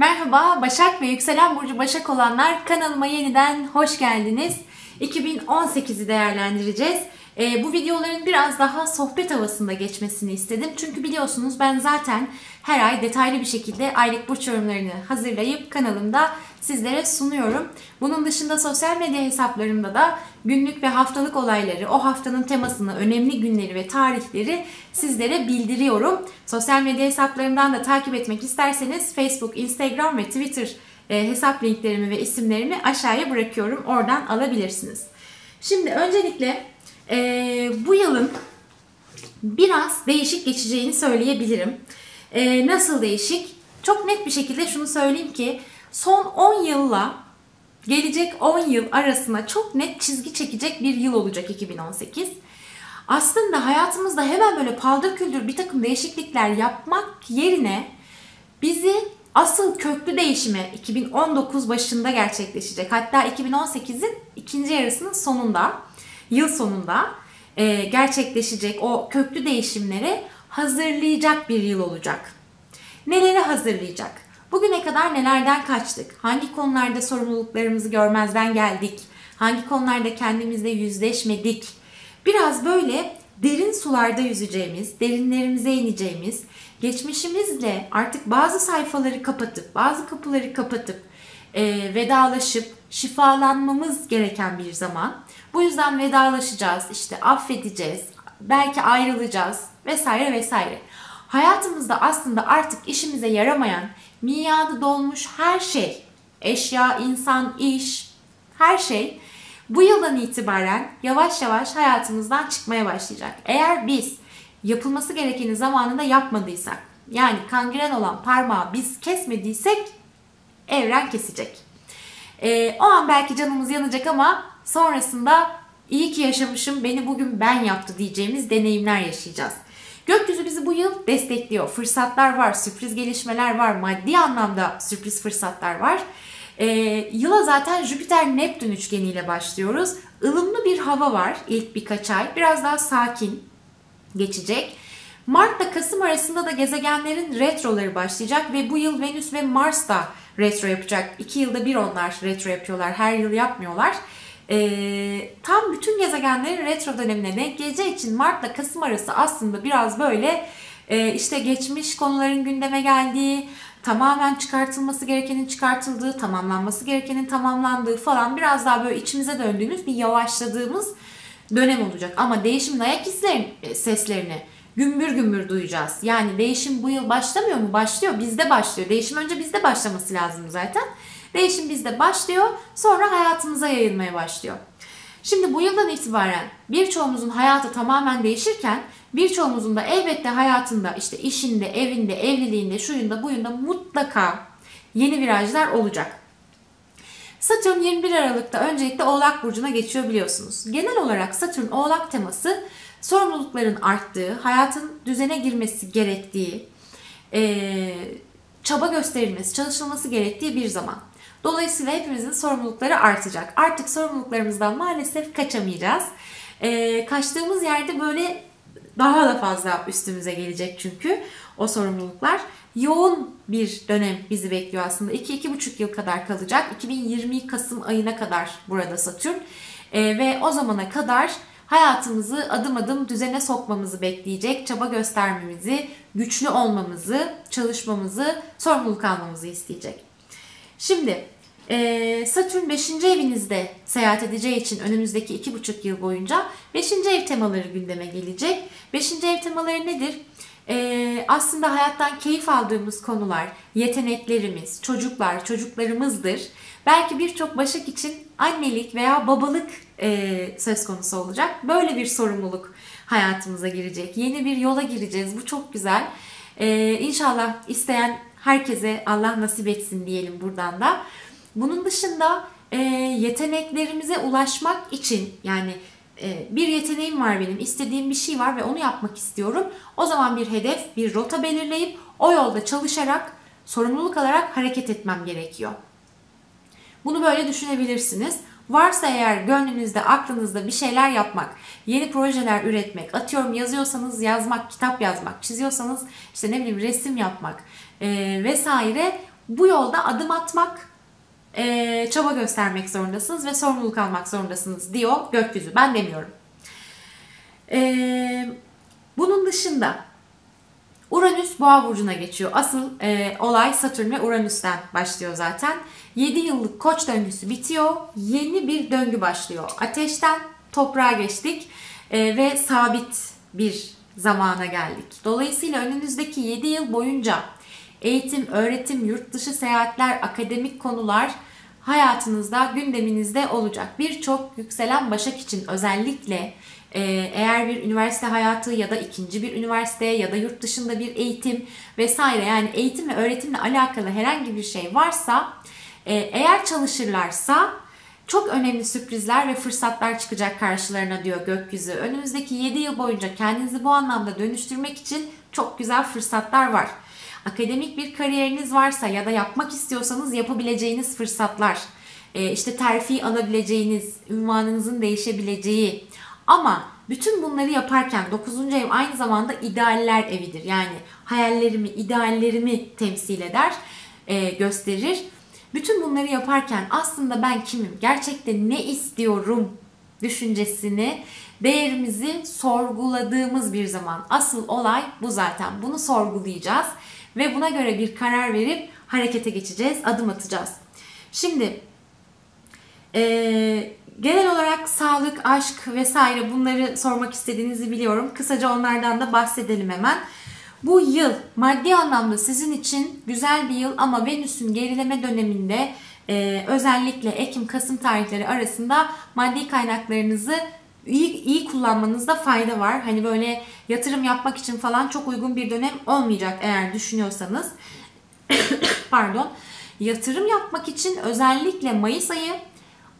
Merhaba Başak ve Yükselen Burcu Başak olanlar kanalıma yeniden hoş geldiniz. 2018'i değerlendireceğiz. Ee, bu videoların biraz daha sohbet havasında geçmesini istedim. Çünkü biliyorsunuz ben zaten her ay detaylı bir şekilde aylık burç yorumlarını hazırlayıp kanalımda sizlere sunuyorum. Bunun dışında sosyal medya hesaplarımda da günlük ve haftalık olayları, o haftanın temasını, önemli günleri ve tarihleri sizlere bildiriyorum. Sosyal medya hesaplarımdan da takip etmek isterseniz Facebook, Instagram ve Twitter e, hesap linklerimi ve isimlerimi aşağıya bırakıyorum. Oradan alabilirsiniz. Şimdi öncelikle e, bu yılın biraz değişik geçeceğini söyleyebilirim. E, nasıl değişik? Çok net bir şekilde şunu söyleyeyim ki son 10 yılla gelecek 10 yıl arasına çok net çizgi çekecek bir yıl olacak 2018. Aslında hayatımızda hemen böyle paldır küldür bir takım değişiklikler yapmak yerine bizi asıl köklü değişime 2019 başında gerçekleşecek. Hatta 2018'in ikinci yarısının sonunda, yıl sonunda e, gerçekleşecek o köklü değişimlere hazırlayacak bir yıl olacak. Neleri hazırlayacak? Bugüne kadar nelerden kaçtık? Hangi konularda sorumluluklarımızı görmezden geldik? Hangi konularda kendimizle yüzleşmedik? Biraz böyle derin sularda yüzeceğimiz, derinlerimize ineceğimiz, geçmişimizle artık bazı sayfaları kapatıp, bazı kapıları kapatıp, e, vedalaşıp şifalanmamız gereken bir zaman. Bu yüzden vedalaşacağız, işte affedeceğiz, belki ayrılacağız vesaire vesaire. Hayatımızda aslında artık işimize yaramayan, miadı dolmuş her şey, eşya, insan, iş, her şey bu yıldan itibaren yavaş yavaş hayatımızdan çıkmaya başlayacak. Eğer biz yapılması gerekeni zamanında yapmadıysak, yani kangren olan parmağı biz kesmediysek evren kesecek. Ee, o an belki canımız yanacak ama sonrasında iyi ki yaşamışım, beni bugün ben yaptı diyeceğimiz deneyimler yaşayacağız. Gökyüzü bizi bu yıl destekliyor. Fırsatlar var, sürpriz gelişmeler var, maddi anlamda sürpriz fırsatlar var. Ee, yıla zaten Jüpiter-Neptün üçgeniyle başlıyoruz. Ilımlı bir hava var ilk birkaç ay. Biraz daha sakin geçecek. Mart Kasım arasında da gezegenlerin retroları başlayacak ve bu yıl Venüs ve Mars da retro yapacak. İki yılda bir onlar retro yapıyorlar. Her yıl yapmıyorlar. Ee, tam bütün gezegenlerin retro dönemine denk geleceği için Mart ile Kasım arası aslında biraz böyle e, işte geçmiş konuların gündeme geldiği, tamamen çıkartılması gerekenin çıkartıldığı, tamamlanması gerekenin tamamlandığı falan biraz daha böyle içimize döndüğümüz bir yavaşladığımız dönem olacak. Ama değişimin ayak izlerini, e, seslerini gümbür gümbür duyacağız. Yani değişim bu yıl başlamıyor mu? Başlıyor. Bizde başlıyor. Değişim önce bizde başlaması lazım zaten. Değişim bizde başlıyor. Sonra hayatımıza yayılmaya başlıyor. Şimdi bu yıldan itibaren birçoğumuzun hayatı tamamen değişirken birçoğumuzun da elbette hayatında işte işinde, evinde, evliliğinde, şuyunda, buyunda mutlaka yeni virajlar olacak. Satürn 21 Aralık'ta öncelikle Oğlak Burcu'na geçiyor biliyorsunuz. Genel olarak Satürn Oğlak teması sorumlulukların arttığı, hayatın düzene girmesi gerektiği, çaba gösterilmesi, çalışılması gerektiği bir zaman. Dolayısıyla hepimizin sorumlulukları artacak. Artık sorumluluklarımızdan maalesef kaçamayacağız. E, kaçtığımız yerde böyle daha da fazla üstümüze gelecek çünkü o sorumluluklar. Yoğun bir dönem bizi bekliyor aslında. 2-2,5 yıl kadar kalacak. 2020 Kasım ayına kadar burada Satürn. E, ve o zamana kadar hayatımızı adım adım düzene sokmamızı bekleyecek, çaba göstermemizi, güçlü olmamızı, çalışmamızı, sorumluluk almamızı isteyecek. Şimdi Satürn 5. evinizde seyahat edeceği için önümüzdeki 2,5 yıl boyunca 5. ev temaları gündeme gelecek. 5. ev temaları nedir? Ee, aslında hayattan keyif aldığımız konular, yeteneklerimiz, çocuklar, çocuklarımızdır. Belki birçok başak için annelik veya babalık e, söz konusu olacak. Böyle bir sorumluluk hayatımıza girecek. Yeni bir yola gireceğiz. Bu çok güzel. Ee, inşallah isteyen herkese Allah nasip etsin diyelim buradan da. Bunun dışında e, yeteneklerimize ulaşmak için yani e, bir yeteneğim var benim, istediğim bir şey var ve onu yapmak istiyorum. O zaman bir hedef, bir rota belirleyip o yolda çalışarak, sorumluluk alarak hareket etmem gerekiyor. Bunu böyle düşünebilirsiniz. Varsa eğer gönlünüzde, aklınızda bir şeyler yapmak, yeni projeler üretmek, atıyorum yazıyorsanız yazmak, kitap yazmak, çiziyorsanız işte ne bileyim resim yapmak e, vesaire Bu yolda adım atmak, e, çaba göstermek zorundasınız ve sorumluluk almak zorundasınız diyor gökyüzü. Ben demiyorum. E, bunun dışında Uranüs boğa burcuna geçiyor. Asıl e, olay Satürn ve Uranüs'ten başlıyor zaten. 7 yıllık koç döngüsü bitiyor. Yeni bir döngü başlıyor. Ateşten toprağa geçtik e, ve sabit bir zamana geldik. Dolayısıyla önünüzdeki 7 yıl boyunca eğitim, öğretim, yurt dışı seyahatler, akademik konular hayatınızda, gündeminizde olacak. Birçok yükselen başak için özellikle e, eğer bir üniversite hayatı ya da ikinci bir üniversite ya da yurt dışında bir eğitim vesaire yani eğitim ve öğretimle alakalı herhangi bir şey varsa e, eğer çalışırlarsa çok önemli sürprizler ve fırsatlar çıkacak karşılarına diyor gökyüzü. Önümüzdeki 7 yıl boyunca kendinizi bu anlamda dönüştürmek için çok güzel fırsatlar var. Akademik bir kariyeriniz varsa ya da yapmak istiyorsanız yapabileceğiniz fırsatlar, e, işte terfi alabileceğiniz, ünvanınızın değişebileceği. Ama bütün bunları yaparken 9. ev aynı zamanda idealler evidir. Yani hayallerimi, ideallerimi temsil eder, e, gösterir. Bütün bunları yaparken aslında ben kimim, gerçekten ne istiyorum düşüncesini, değerimizi sorguladığımız bir zaman. Asıl olay bu zaten. Bunu sorgulayacağız ve buna göre bir karar verip harekete geçeceğiz, adım atacağız. Şimdi e, genel olarak sağlık, aşk vesaire bunları sormak istediğinizi biliyorum. Kısaca onlardan da bahsedelim hemen. Bu yıl maddi anlamda sizin için güzel bir yıl ama Venüs'ün gerileme döneminde e, özellikle Ekim-Kasım tarihleri arasında maddi kaynaklarınızı iyi, iyi kullanmanızda fayda var. Hani böyle yatırım yapmak için falan çok uygun bir dönem olmayacak eğer düşünüyorsanız. Pardon. Yatırım yapmak için özellikle Mayıs ayı,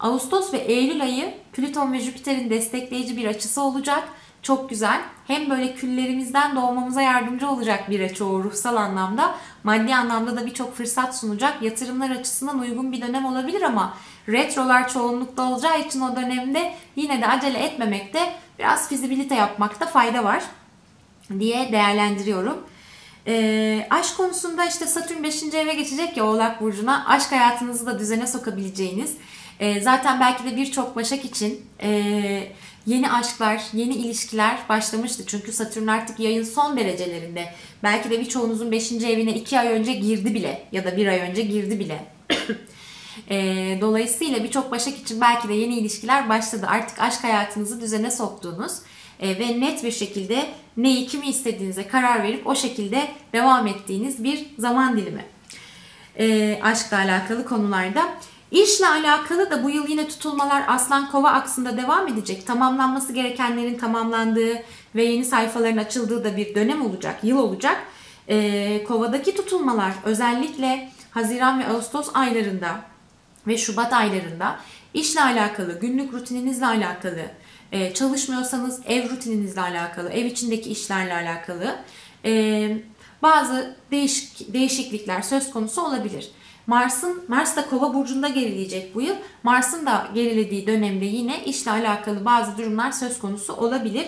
Ağustos ve Eylül ayı Plüton ve Jüpiter'in destekleyici bir açısı olacak. Çok güzel. Hem böyle küllerimizden doğmamıza yardımcı olacak bir o ruhsal anlamda. Maddi anlamda da birçok fırsat sunacak. Yatırımlar açısından uygun bir dönem olabilir ama retrolar çoğunlukta olacağı için o dönemde yine de acele etmemekte biraz fizibilite yapmakta fayda var diye değerlendiriyorum. E, aşk konusunda işte Satürn 5. eve geçecek ya Oğlak Burcu'na aşk hayatınızı da düzene sokabileceğiniz e, zaten belki de birçok başak için e, yeni aşklar, yeni ilişkiler başlamıştı. Çünkü Satürn artık yayın son derecelerinde. Belki de birçoğunuzun 5. evine 2 ay önce girdi bile ya da 1 ay önce girdi bile. e, dolayısıyla birçok başak için belki de yeni ilişkiler başladı. Artık aşk hayatınızı düzene soktuğunuz e, ve net bir şekilde neyi kimi istediğinize karar verip o şekilde devam ettiğiniz bir zaman dilimi. E, aşkla alakalı konularda. İşle alakalı da bu yıl yine tutulmalar Aslan Kova aksında devam edecek. Tamamlanması gerekenlerin tamamlandığı ve yeni sayfaların açıldığı da bir dönem olacak, yıl olacak. Ee, kova'daki tutulmalar özellikle Haziran ve Ağustos aylarında ve Şubat aylarında işle alakalı, günlük rutininizle alakalı, e, çalışmıyorsanız ev rutininizle alakalı, ev içindeki işlerle alakalı e, bazı değişik, değişiklikler söz konusu olabilir. Mars'ın Mars da Kova burcunda gerileyecek bu yıl. Mars'ın da gerilediği dönemde yine işle alakalı bazı durumlar söz konusu olabilir.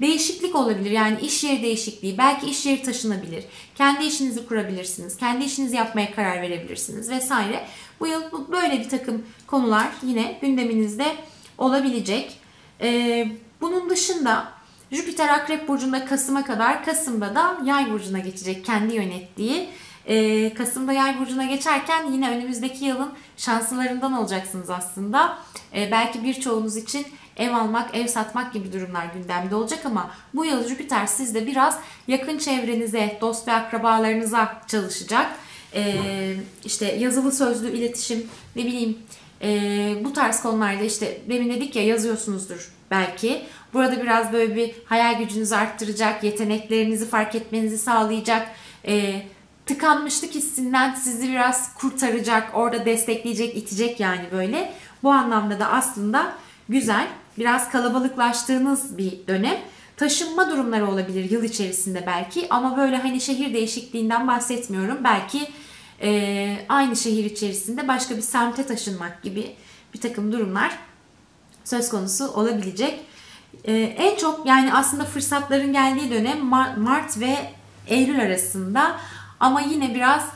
Değişiklik olabilir yani iş yeri değişikliği, belki iş yeri taşınabilir. Kendi işinizi kurabilirsiniz, kendi işinizi yapmaya karar verebilirsiniz vesaire. Bu yıl böyle bir takım konular yine gündeminizde olabilecek. Ee, bunun dışında Jüpiter Akrep Burcu'nda Kasım'a kadar, Kasım'da da Yay Burcu'na geçecek kendi yönettiği. Ee, Kasım'da Yay Burcu'na geçerken yine önümüzdeki yılın şanslılarından olacaksınız aslında. Ee, belki birçoğunuz için ev almak, ev satmak gibi durumlar gündemde olacak ama bu yıl Jüpiter sizde biraz yakın çevrenize, dost ve akrabalarınıza çalışacak. Ee, işte yazılı sözlü iletişim, ne bileyim e, bu tarz konularda işte demin dedik ya yazıyorsunuzdur belki. Burada biraz böyle bir hayal gücünüzü arttıracak, yeteneklerinizi fark etmenizi sağlayacak, e, tıkanmışlık hissinden sizi biraz kurtaracak, orada destekleyecek, itecek yani böyle. Bu anlamda da aslında güzel, biraz kalabalıklaştığınız bir dönem. Taşınma durumları olabilir yıl içerisinde belki ama böyle hani şehir değişikliğinden bahsetmiyorum. Belki e, aynı şehir içerisinde başka bir semte taşınmak gibi bir takım durumlar söz konusu olabilecek. E, en çok yani aslında fırsatların geldiği dönem Mart ve Eylül arasında ama yine biraz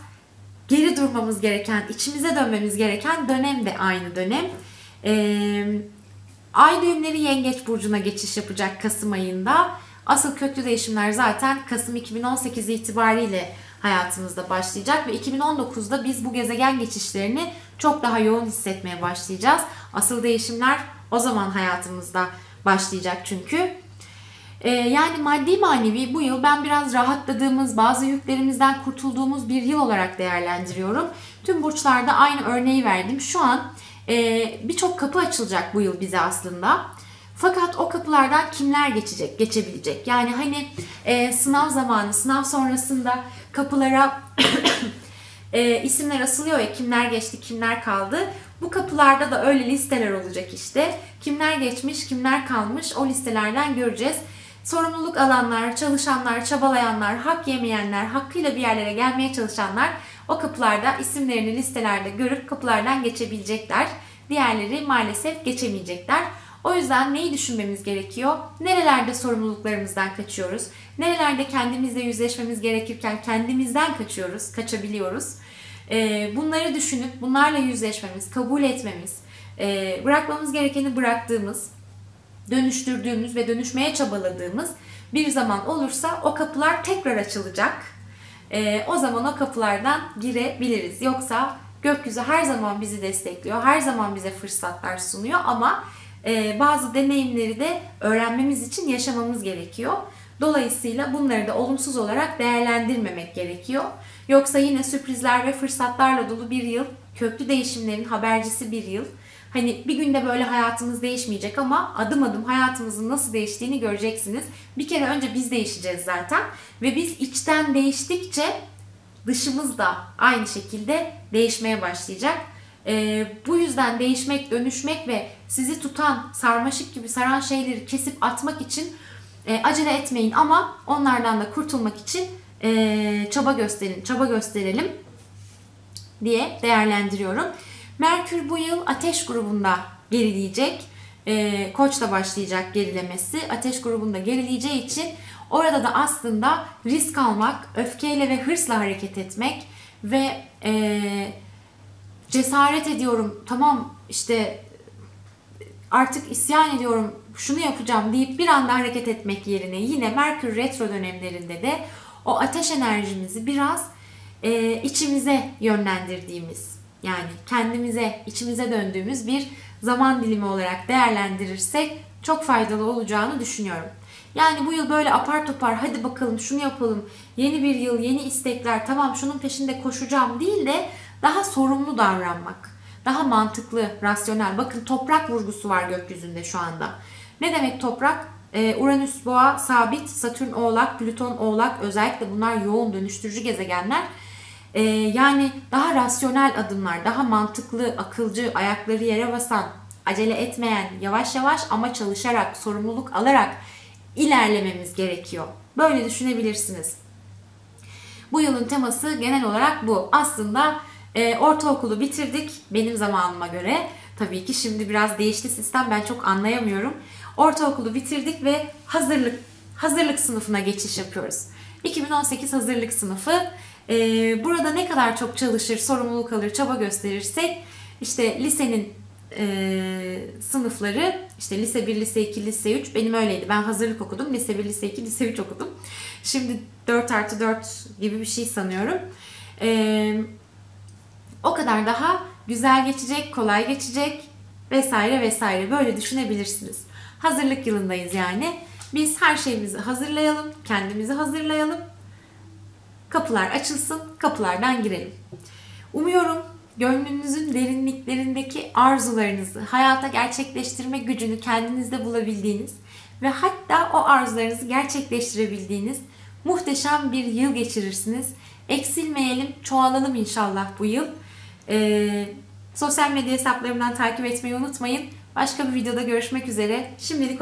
geri durmamız gereken, içimize dönmemiz gereken dönem de aynı dönem. Ee, ay düğümleri Yengeç Burcu'na geçiş yapacak Kasım ayında. Asıl köklü değişimler zaten Kasım 2018 itibariyle hayatımızda başlayacak ve 2019'da biz bu gezegen geçişlerini çok daha yoğun hissetmeye başlayacağız. Asıl değişimler o zaman hayatımızda başlayacak çünkü. Ee, yani maddi manevi bu yıl ben biraz rahatladığımız, bazı yüklerimizden kurtulduğumuz bir yıl olarak değerlendiriyorum. Tüm burçlarda aynı örneği verdim. Şu an e, birçok kapı açılacak bu yıl bize aslında. Fakat o kapılardan kimler geçecek, geçebilecek? Yani hani e, sınav zamanı, sınav sonrasında kapılara e, isimler asılıyor ya kimler geçti, kimler kaldı. Bu kapılarda da öyle listeler olacak işte. Kimler geçmiş, kimler kalmış o listelerden göreceğiz. Sorumluluk alanlar, çalışanlar, çabalayanlar, hak yemeyenler, hakkıyla bir yerlere gelmeye çalışanlar o kapılarda isimlerini listelerde görüp kapılardan geçebilecekler. Diğerleri maalesef geçemeyecekler. O yüzden neyi düşünmemiz gerekiyor? Nerelerde sorumluluklarımızdan kaçıyoruz? Nerelerde kendimizle yüzleşmemiz gerekirken kendimizden kaçıyoruz, kaçabiliyoruz? Ee, bunları düşünüp bunlarla yüzleşmemiz, kabul etmemiz, e, bırakmamız gerekeni bıraktığımız, dönüştürdüğümüz ve dönüşmeye çabaladığımız bir zaman olursa o kapılar tekrar açılacak. Ee, o zaman o kapılardan girebiliriz. Yoksa gökyüzü her zaman bizi destekliyor, her zaman bize fırsatlar sunuyor ama e, bazı deneyimleri de öğrenmemiz için yaşamamız gerekiyor. Dolayısıyla bunları da olumsuz olarak değerlendirmemek gerekiyor. Yoksa yine sürprizler ve fırsatlarla dolu bir yıl, köklü değişimlerin habercisi bir yıl. Hani bir günde böyle hayatımız değişmeyecek ama adım adım hayatımızın nasıl değiştiğini göreceksiniz. Bir kere önce biz değişeceğiz zaten ve biz içten değiştikçe dışımız da aynı şekilde değişmeye başlayacak. Ee, bu yüzden değişmek, dönüşmek ve sizi tutan, sarmaşık gibi saran şeyleri kesip atmak için e, acele etmeyin ama onlardan da kurtulmak için e, çaba gösterin, çaba gösterelim diye değerlendiriyorum. Merkür bu yıl ateş grubunda gerileyecek. E, Koç'ta başlayacak gerilemesi. Ateş grubunda gerileyeceği için orada da aslında risk almak, öfkeyle ve hırsla hareket etmek ve e, cesaret ediyorum tamam işte artık isyan ediyorum şunu yapacağım deyip bir anda hareket etmek yerine yine Merkür retro dönemlerinde de o ateş enerjimizi biraz e, içimize yönlendirdiğimiz yani kendimize, içimize döndüğümüz bir zaman dilimi olarak değerlendirirsek çok faydalı olacağını düşünüyorum. Yani bu yıl böyle apar topar hadi bakalım şunu yapalım, yeni bir yıl, yeni istekler, tamam şunun peşinde koşacağım değil de daha sorumlu davranmak. Daha mantıklı, rasyonel. Bakın toprak vurgusu var gökyüzünde şu anda. Ne demek toprak? Ee, Uranüs boğa sabit, Satürn oğlak, Plüton oğlak özellikle bunlar yoğun dönüştürücü gezegenler. Ee, yani daha rasyonel adımlar, daha mantıklı, akılcı, ayakları yere basan, acele etmeyen, yavaş yavaş ama çalışarak, sorumluluk alarak ilerlememiz gerekiyor. Böyle düşünebilirsiniz. Bu yılın teması genel olarak bu. Aslında e, ortaokulu bitirdik benim zamanıma göre. Tabii ki şimdi biraz değişti sistem ben çok anlayamıyorum. Ortaokulu bitirdik ve hazırlık hazırlık sınıfına geçiş yapıyoruz. 2018 hazırlık sınıfı. E, burada ne kadar çok çalışır, sorumluluk alır, çaba gösterirsek işte lisenin e, sınıfları işte lise 1, lise 2, lise 3 benim öyleydi. Ben hazırlık okudum. Lise 1, lise 2, lise 3 okudum. Şimdi 4 artı 4 gibi bir şey sanıyorum. Eee o kadar daha güzel geçecek, kolay geçecek vesaire vesaire böyle düşünebilirsiniz. Hazırlık yılındayız yani. Biz her şeyimizi hazırlayalım, kendimizi hazırlayalım. Kapılar açılsın, kapılardan girelim. Umuyorum gönlünüzün derinliklerindeki arzularınızı hayata gerçekleştirme gücünü kendinizde bulabildiğiniz ve hatta o arzularınızı gerçekleştirebildiğiniz muhteşem bir yıl geçirirsiniz. Eksilmeyelim, çoğalalım inşallah bu yıl. Ee, sosyal medya hesaplarımdan takip etmeyi unutmayın. Başka bir videoda görüşmek üzere. Şimdilik